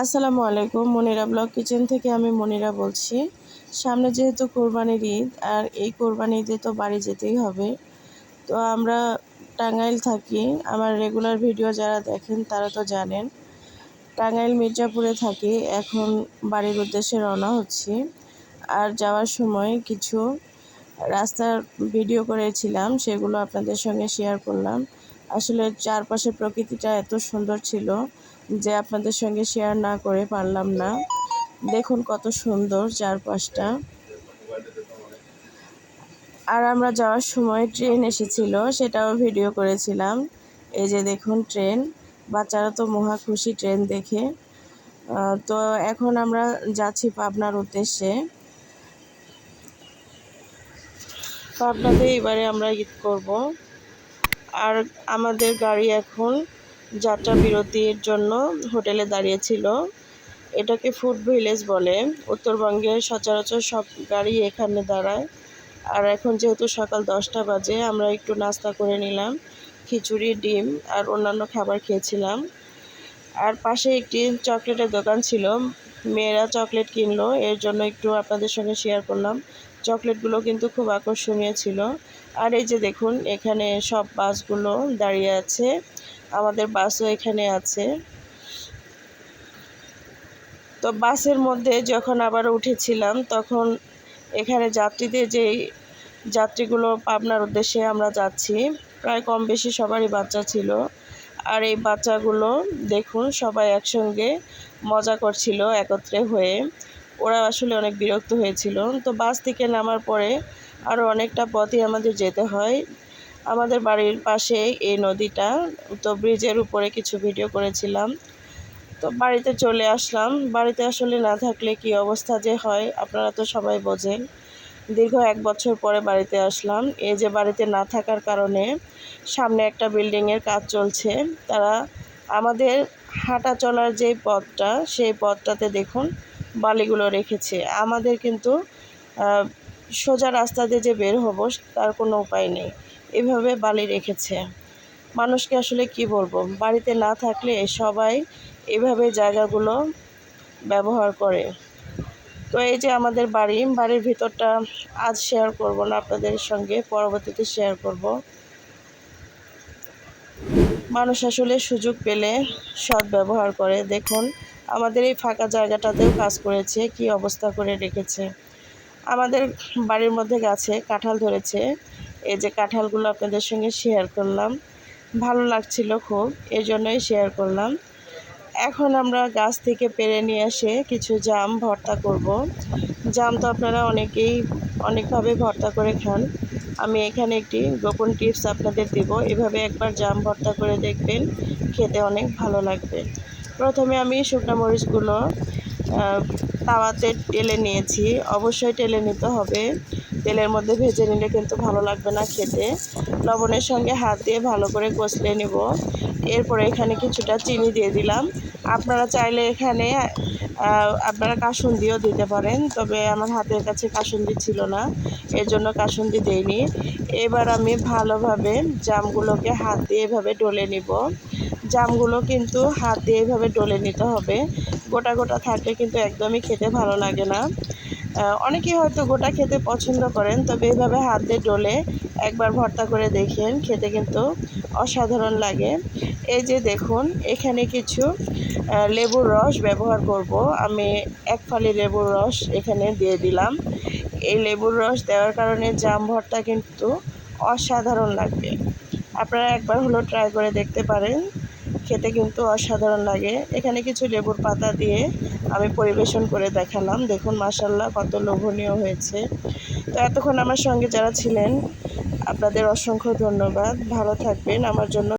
আসসালামু আলাইকুম, Monira blog kitchen থেকে আমি মনিরা বলছি। সামনে যেহেতু কোরবানির ঈদ, আর এই কোরবানি ঈদে তো বাড়ি যেতেই হবে। তো আমরা টাঙ্গাইল থাকি। আমার রেগুলার ভিডিও যারা দেখেন, তারা তো জানেন, টাঙ্গাইল, মির্জাপুরে থাকি। এখন বাড়ির উদ্দেশ্যে রওনা হচ্ছি। আর যাওয়ার সময় কিছু রাস্তার ভিডিও করেছিলাম, সেগুলো আপনাদের সঙ্গে শেয়ার করলাম। আসলে চারপাশে প্রকৃতিটা এত সুন্দর ছিল যে আপনাদের সঙ্গে শেয়ার না করে পারলাম না। দেখুন কত সুন্দর চারপাশটা। আর আমরা যাওয়ার সময় ট্রেন এসেছিল, সেটাও ভিডিও করেছিলাম। এই যে দেখুন ট্রেন বাচ্চারা তো মহা খুশি ট্রেন দেখে। তো এখন আমরা যাচ্ছি পাবনার উদ্দেশ্যে। পাবনাতে এবারে আমরা ঈদ করব। আর আমাদের গাড়ি এখন যাত্রা বিরতির জন্য হোটেলে দাঁড়িয়েছিল। এটাকে ফুড ভিলেজ বলে। উত্তরবঙ্গের সচরাচর সব গাড়ি এখানে দাঁড়ায়। আর এখন যেহেতু সকাল দশটা বাজে, আমরা একটু নাস্তা করে নিলাম, খিচুড়ি, ডিম আর অন্যান্য খাবার খেয়েছিলাম। আর পাশে একটি চকলেটের দোকান ছিল। মেয়েরা চকলেট কিনলো, এর জন্য একটু আপনাদের সঙ্গে শেয়ার করলাম। চকলেটগুলো কিন্তু খুব আকর্ষণীয় ছিল। আর এই যে দেখুন, এখানে সব বাসগুলো দাঁড়িয়ে আছে। আমাদের বাসও এখানে আছে। তো বাসের মধ্যে যখন আবার উঠেছিলাম, তখন এখানে যাত্রীদের যেই যাত্রীগুলো পাবনার উদ্দেশ্যে আমরা যাচ্ছি, প্রায় কম বেশি সবারই বাচ্চা ছিল। আর এই বাচ্চাগুলো দেখুন, সবাই একসঙ্গে মজা করছিল একত্রে হয়ে। ওরা আসলে অনেক বিরক্ত হয়েছিল। তো বাস থেকে নামার পরে আরও অনেকটা পথই আমাদের যেতে হয়। আমাদের বাড়ির পাশে এই নদীটা, তো ব্রিজের উপরে কিছু ভিডিও করেছিলাম। তো বাড়িতে চলে আসলাম। বাড়িতে আসলে না থাকলে কি অবস্থা যে হয়, আপনারা তো সবাই বোঝেন। দীর্ঘ এক বছর পরে বাড়িতে আসলাম। এই যে বাড়িতে না থাকার কারণে সামনে একটা বিল্ডিংয়ের কাজ চলছে। তারা আমাদের হাঁটা চলার যে পথটা, সেই পথটাতে দেখুন বালিগুলো রেখেছে। আমাদের কিন্তু সোজা রাস্তা দিয়ে যে বের হব, তার কোনো উপায় নেই। এভাবে বালি রেখেছে। মানুষকে আসলে কি বলব? বাড়িতে না থাকলে সবাই এভাবে জায়গাগুলো ব্যবহার করে। তো এই যে আমাদের বাড়ি, বাড়ির ভিতরটা আজ শেয়ার করব না, আপনাদের সঙ্গে পরবর্তীতে শেয়ার করব। মানুষ আসলে সুযোগ পেলে সৎ ব্যবহার করে। দেখুন, আমাদের এই ফাঁকা জায়গাটাতেও কাজ করেছে, কি অবস্থা করে রেখেছে। আমাদের বাড়ির মধ্যে গাছে কাঁঠাল ধরেছে। এই যে কাঁঠালগুলো আপনাদের সঙ্গে শেয়ার করলাম। ভালো লাগছিল খুব এই জন্যই শেয়ার করলাম। এখন আমরা গাছ থেকে পেরে নিয়ে এসে কিছু জাম ভর্তা করব। জাম তো আপনারা অনেকেই অনেকভাবে ভর্তা করে খান। আমি এখানে একটি গোপন টিপস আপনাদের দেব। এভাবে একবার জাম ভর্তা করে দেখবেন, খেতে অনেক ভালো লাগবে। প্রথমে আমি শুকনো মরিচগুলো তাওয়াতে টেলে নিয়েছি। অবশ্যই টেলে নিতে হবে। তেলের মধ্যে ভেজে নিলে কিন্তু ভালো লাগবে না খেতে। লবণের সঙ্গে হাত দিয়ে ভালো করে কষলে নেব। এরপরে এখানে কিছুটা চিনি দিয়ে দিলাম। আপনারা চাইলে এখানে আপনারা কাসুন্দিও দিতে পারেন, তবে আমার হাতের কাছে কাসুন্দি ছিল না এর জন্য কাসুন্দি দেইনি। এবার আমি ভালোভাবে জামগুলোকে হাত দিয়ে এভাবে ডলে নিব। জামগুলো কিন্তু হাত দিয়ে এভাবে ডলে নিতে হবে। গোটা গোটা থাকলে কিন্তু একদমই খেতে ভালো লাগে না। অনেকেই হয়তো গোটা খেতে পছন্দ করেন, তবে এইভাবে হাত ডলে একবার ভর্তা করে দেখেন, খেতে কিন্তু অসাধারণ লাগে। এই যে দেখুন, এখানে কিছু লেবুর রস ব্যবহার করব। আমি এক ফালি লেবুর রস এখানে দিয়ে দিলাম। এই লেবুর রস দেওয়ার কারণে জাম ভর্তা কিন্তু অসাধারণ লাগবে। আপনারা একবার হলো ট্রাই করে দেখতে পারেন। খেতে কিন্তু অসাধারণ লাগে। এখানে কিছু লেবুর পাতা দিয়ে আমি পরিবেশন করে দেখালাম। দেখুন মাসাল্লাহ কত লোভনীয় হয়েছে। তো এতক্ষণ আমার সঙ্গে যারা ছিলেন, আপনাদের অসংখ্য ধন্যবাদ। ভালো থাকবেন। আমার জন্য